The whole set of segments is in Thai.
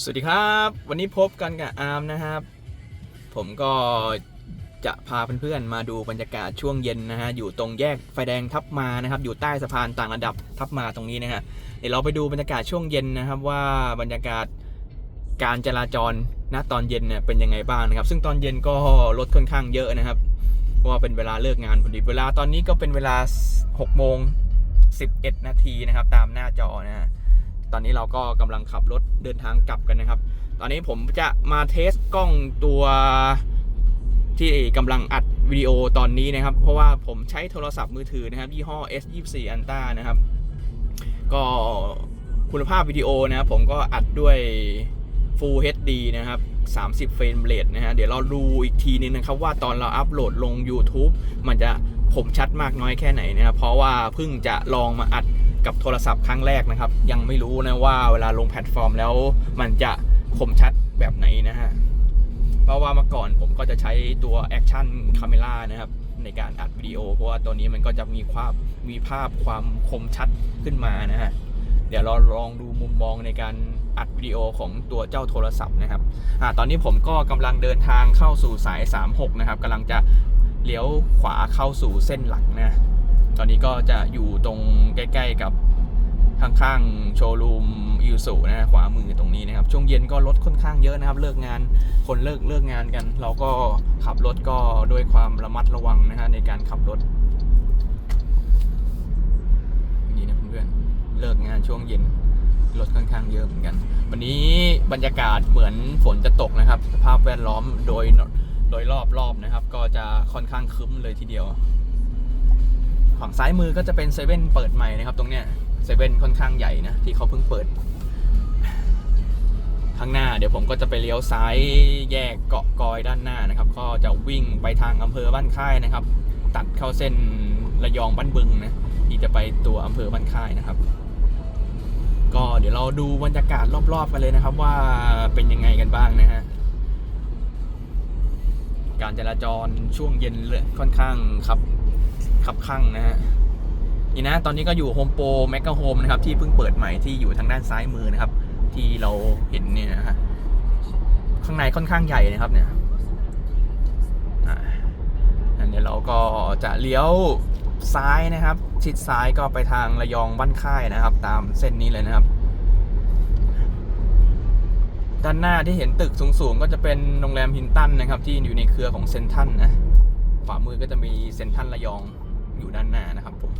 สวัสดีครับ วันนี้พบกันกับอาร์มนะครับ ผมก็จะพาเพื่อนๆมาดูบรรยากาศช่วงเย็นนะฮะอยู่ตรงแยกไฟแดงทับมานะครับ อยู่ใต้สะพานต่างระดับทับมาตรงนี้นะฮะเดี๋ยวเราไปดูบรรยากาศช่วงเย็นนะครับ ว่าบรรยากาศการจราจรณตอนเย็นเนี่ยเป็นยังไงบ้างนะครับ ซึ่งตอนเย็นก็รถค่อนข้างเยอะนะครับเพราะว่าเป็นเวลาเลิกงานพอดีเวลาตอนนี้ก็เป็นเวลา6โมง11 นาทีนะครับ ตามหน้าจอนะฮะ ตอนนี้เราก็กำลังขับรถเดินทางกลับกันนะครับ ตอนนี้ผมจะมาเทสกล้องตัวที่กำลังอัดวิดีโอตอนนี้นะครับ เพราะว่าผมใช้โทรศัพท์มือถือนะครับ ยี่ห้อ S24 Ultra นะครับ ก็คุณภาพวิดีโอนะครับผมก็อัดด้วย Full HD นะครับ30เฟรมเรทนะฮะ เดี๋ยวเราดูอีกทีนึงนะครับ ว่าตอนเราอัปโหลดลง YouTube มันจะคมชัดมากน้อยแค่ไหนนะครับ เพราะว่าเพิ่งจะลองมาอัด กับโทรศัพท์ครั้งแรกนะครับ ยังไม่รู้นะว่าเวลาลงแพลตฟอร์มแล้วมันจะคมชัดแบบไหนนะฮะ เพราะว่าเมื่อก่อนผมก็จะใช้ตัว Action Camera นะครับ ในการอัดวิดีโอ เพราะว่าตัวนี้มันก็จะมีความมีภาพความคมชัดขึ้นมานะฮะ เดี๋ยวเราลองดูมุมมองในการอัดวิดีโอของตัวเจ้าโทรศัพท์นะครับอ่าตอนนี้ผมก็กำลังเดินทางเข้าสู่สาย 36 นะครับกำลังจะเลี้ยวขวาเข้าสู่เส้นหลักนะ ตอนนี้ก็จะอยู่ตรงใกล้ ๆกับข้างๆโชว์รูมอิวสุนะขวามือตรงนี้นะครับ ช่วงเย็นก็รถค่อนข้างเยอะนะครับ เลิกงานคนเลิกเลิกงานกัน เราก็ขับรถก็ด้วยความระมัดระวังนะฮะในการขับรถนี่นะเพื่อนๆเลิกงานช่วงเย็นรถค่อนข้างเยอะเหมือนกัน วันนี้บรรยากาศเหมือนฝนจะตกนะครับ สภาพแวดล้อมโดยโดยรอบๆนะครับ ก็จะค่อนข้างคึ้มเลยทีเดียว ฝั่งซ้ายมือก็จะเป็นเซเว่นเปิดใหม่นะครับ ตรงเนี้ยเซเว่นค่อนข้างใหญ่นะที่เขาเพิ่งเปิด ข้างหน้าเดี๋ยวผมก็จะไปเลี้ยวซ้ายแยกเกาะกอยด้านหน้านะครับ ก็จะวิ่งไปทางอำเภอบ้านค่ายนะครับ ตัดเข้าเส้นระยองบ้านบึงนะที่จะไปตัวอำเภอบ้านค่ายนะครับ ก็เดี๋ยวเราดูบรรยากาศรอบๆกันเลยนะครับ ว่าเป็นยังไงกันบ้างนะฮะการจราจรช่วงเย็นเลยค่อนข้างครับ ขับข้างนะฮะนี่นะตอนนี้ก็อยู่โฮมโปรแมกกาโฮมนะครับ ที่เพิ่งเปิดใหม่ที่อยู่ทางด้านซ้ายมือนะครับ ที่เราเห็นเนี่ยนะฮะข้างในค่อนข้างใหญ่นะครับเนี่ยอันเดี๋ยวเราก็จะเลี้ยวซ้ายนะครับ ชิดซ้ายก็ไปทางระยองบ้านค่ายนะครับ ตามเส้นนี้เลยนะครับ ด้านหน้าที่เห็นตึกสูงๆ ก็จะเป็นโรงแรมฮินตันนะครับ ที่อยู่ในเครือของเซนทันนะขวามือก็จะมีเซนทันระยอง อยู่ด้านหน้านะครับผม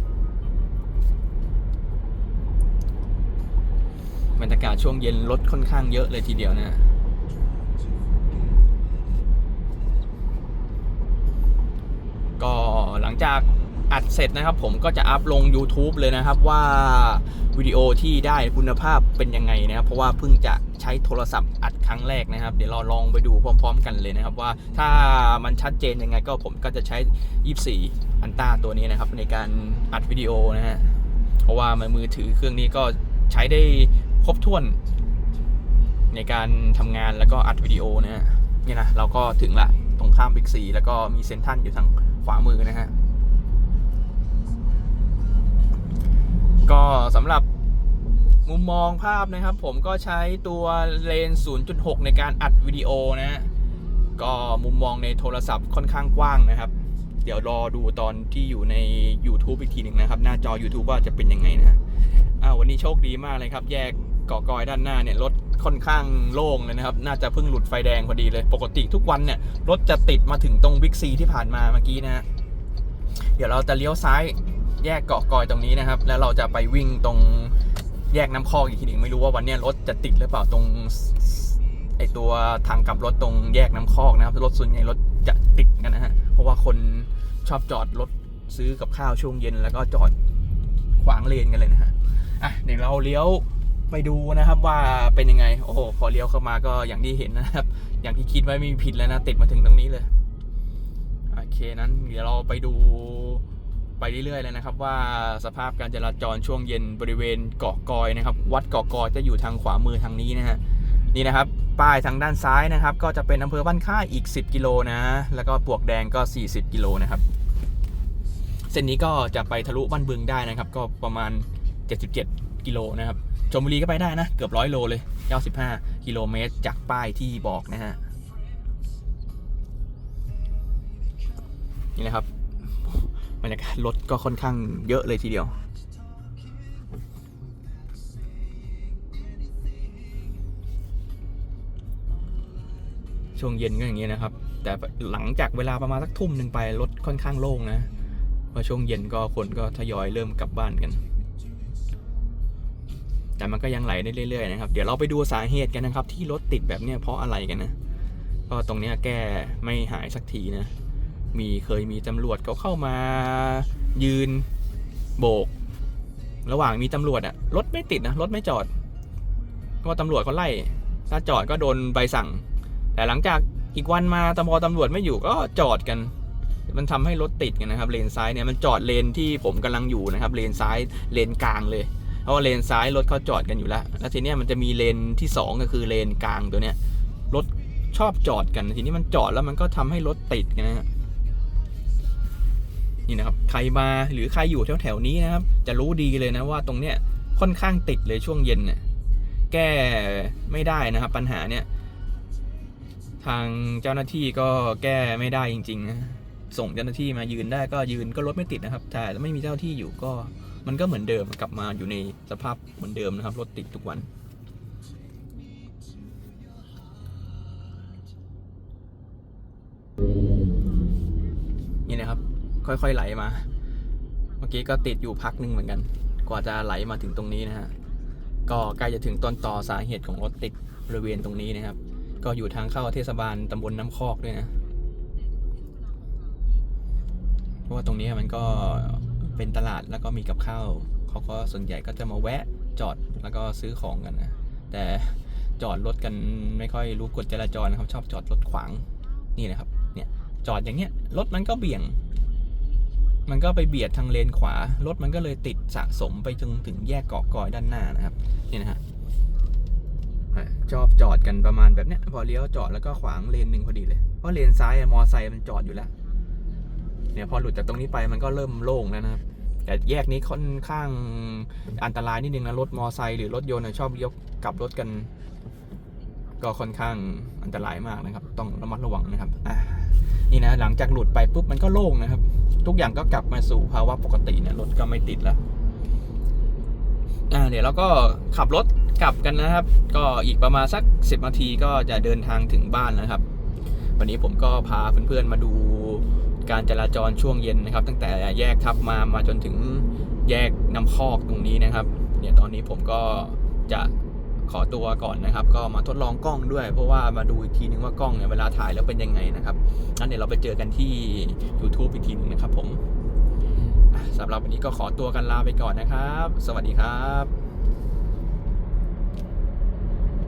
บรรยากาศช่วงเย็นรถค่อนข้างเยอะเลยทีเดียวนะก็หลังจาก อัดเสร็จนะครับ ผมก็จะอัพลง YouTube เลยนะครับว่าวิดีโอที่ได้คุณภาพเป็นยังไงนะครับ เพราะว่าเพิ่งจะใช้โทรศัพท์อัดครั้งแรกนะครับ เดี๋ยวเราลองไปดูพร้อม ๆ กันเลยนะครับ ว่าถ้ามันชัดเจนยังไงก็ผมก็จะใช้ 24 อันต้าตัวนี้นะครับ ในการอัดวิดีโอนะฮะเพราะว่ามันมือถือเครื่องนี้ก็ใช้ได้ครบถ้วน ในการทำงานแล้วก็อัดวิดีโอนะฮะนี่นะเราก็ถึงละตรงข้ามบิ๊กซีแล้วก็มีเซนทรันอยู่ทางขวามือนะฮะ ก็สำหรับมุมมองภาพนะครับ ผมก็ใช้ตัวเลนส์0.6 ในการอัดวิดีโอนะ ก็มุมมองในโทรศัพท์ค่อนข้างกว้างนะครับ เดี๋ยวรอดูตอนที่อยู่ใน YouTube อีกทีหนึ่งนะครับ หน้าจอ YouTube ว่าจะเป็นยังไงนะอ้าววันนี้โชคดีมากเลยครับ แยกเกาะกอยด้านหน้าเนี่ยรถค่อนข้างโล่งเลยนะครับ น่าจะเพิ่งหลุดไฟแดงพอดีเลย ปกติทุกวันเนี่ยรถจะติดมาถึงตรงบิ๊กซีที่ผ่านมาเมื่อกี้นะ เดี๋ยวเราจะเลี้ยวซ้าย แยกเกาะกอยตรงนี้นะครับ แล้วเราจะไปวิ่งตรงแยกน้ำคอกอีกทีหนึ่งไม่รู้ว่าวันนี้รถจะติดหรือเปล่าตรงไอตัวทางกลับรถตรงแยกน้ำคอกนะครับรถส่วนใหญ่รถจะติดกันนะฮะเพราะว่าคนชอบจอดรถซื้อกับข้าวช่วงเย็นแล้วก็จอดขวางเลนกันเลยนะฮะอะเดี๋ยวเราเลี้ยวไปดูนะครับว่าเป็นยังไง โอ้โหพอเลี้ยวเข้ามาก็อย่างที่เห็นนะครับ อย่างที่คิดไว้ไม่มีผิดแล้วนะติดมาถึงตรงนี้เลย โอเคนั้นเดี๋ยวเราไปดู ไปเรื่อยๆเลยนะครับ ว่าสภาพการจราจรช่วงเย็นบริเวณเกาะกอยนะครับ วัดเกาะกอยจะอยู่ทางขวามือทางนี้นะฮะนี่นะครับ ป้ายทางด้านซ้ายนะครับ ก็จะเป็นอำเภอบ้านค่ายอีก 10 กิโลนะ แล้วก็ปวกแดงก็ 40 กิโลนะครับ เส้นนี้ก็จะไปทะลุบ้านบึงได้นะครับ ก็ประมาณ 77 กิโลนะครับชลบุรีก็ไปได้นะ เกือบร้อยโลเลย 95 กิโลเมตรจากป้ายที่บอกนะฮะ นี่นะครับ บรรยากาศรถก็ค่อนข้างเยอะเลยทีเดียว ช่วงเย็นก็อย่างนี้นะครับ แต่หลังจากเวลาประมาณสักทุ่มหนึ่งไปรถค่อนข้างโล่งนะเพราะช่วงเย็นก็คนก็ทยอยเริ่มกลับบ้านกัน แต่มันก็ยังไหลได้เรื่อย ๆ นะครับ เดี๋ยวเราไปดูสาเหตุกันนะครับ ที่รถติดแบบเนี้ยเพราะอะไรกันนะเพราะตรงเนี้ยแก้ไม่หายสักทีนะ มีเคยมีตำรวจเขาเข้ามายืนโบก ระหว่างมีตำรวจอะรถไม่ติดนะรถไม่จอดก็ตำรวจเขาไล่ ถ้าจอดก็โดนใบสั่ง แต่หลังจากอีกวันมาตำรวจตำรวจไม่อยู่ก็จอดกัน มันทำให้รถติดกันนะครับเลนซ้ายเนี่ยมันจอดเลนที่ผมกำลังอยู่นะครับเลนซ้ายเลนกลางเลยเพราะว่าเลนซ้ายรถเขาจอดกันอยู่แล้ว แล้วทีเนี้ยมันจะมีเลนที่สองก็คือเลนกลางตัวเนี้ยรถชอบจอดกันทีนี้มันจอดแล้วมันก็ทำให้รถติดกันนะฮะ นี่นะครับใครมาหรือใครอยู่แถวแถวนี้นะครับ จะรู้ดีเลยนะว่าตรงเนี้ยค่อนข้างติดเลยช่วงเย็นเนี่ยแก้ไม่ได้นะครับ ปัญหาเนี่ยทางเจ้าหน้าที่ก็แก้ไม่ได้จริงๆนะส่งเจ้าหน้าที่มายืนได้ก็ยืนก็รถไม่ติดนะครับ แต่ไม่มีเจ้าหน้าที่อยู่ก็มันก็เหมือนเดิมกลับมาอยู่ในสภาพเหมือนเดิมนะครับ รถติดทุกวัน นี่นะครับ ค่อยๆไหลมา เมื่อกี้ก็ติดอยู่พักหนึ่งเหมือนกัน กว่าจะไหลมาถึงตรงนี้นะฮะ ก็ใกล้จะถึงต้นต่อสาเหตุของรถติดบริเวณตรงนี้นะครับ ก็อยู่ทางเข้าเทศบาลตำบลน้ำคอกด้วยนะ เพราะว่าตรงนี้มันก็เป็นตลาดแล้วก็มีกับข้าวเขาก็ส่วนใหญ่ก็จะมาแวะจอดแล้วก็ซื้อของกันนะ แต่จอดรถกันไม่ค่อยรู้กฎจราจรนะครับ ชอบจอดรถขวางนี่นะครับ เนี่ยจอดอย่างเงี้ยรถมันก็เบี่ยง มันก็ไปเบียดทางเลนขวา รถมันก็เลยติดสะสมไปจนถึงแยกเกาะกอยด้านหน้านะครับนี่นะฮะชอบจอดกันประมาณแบบเนี้ย พอเลี้ยวจอดแล้วก็ขวางเลนหนึ่งพอดีเลย เพราะเลนซ้ายมอไซค์มันจอดอยู่แล้ว เนี่ยพอหลุดจากตรงนี้ไปมันก็เริ่มโล่งแล้วนะครับ แต่แยกนี้ค่อนข้างอันตรายนิดนึงนะรถมอไซค์หรือรถยนต์ชอบเลี้ยวกลับรถกัน ก็ค่อนข้างอันตรายมากนะครับ ต้องระมัดระวังนะครับอะ นี่นะหลังจากหลุดไปปุ๊บมันก็โล่งนะครับ ทุกอย่างก็กลับมาสู่ภาวะปกติเนี่ยรถก็ไม่ติดแล้วอ่าเดี๋ยวเราก็ขับรถกลับกันนะครับ ก็อีกประมาณสัก 10นาทีก็จะเดินทางถึงบ้านนะครับ วันนี้ผมก็พาเพื่อนๆมาดูการจราจรช่วงเย็นนะครับ ตั้งแต่แยกทับมามาจนถึงแยกน้ำคอกตรงนี้นะครับ เนี่ยตอนนี้ผมก็จะ ขอตัวก่อนนะครับ ก็มาทดลองกล้องด้วย เพราะว่ามาดูอีกทีนึงว่ากล้องเนี่ยเวลาถ่ายแล้วเป็นยังไงนะครับงั้นเดี๋ยวเราไปเจอกันที่ YouTube อีกทีนึงนะครับผมสำหรับวันนี้ก็ขอตัวกันลาไปก่อนนะครับ สวัสดีครับ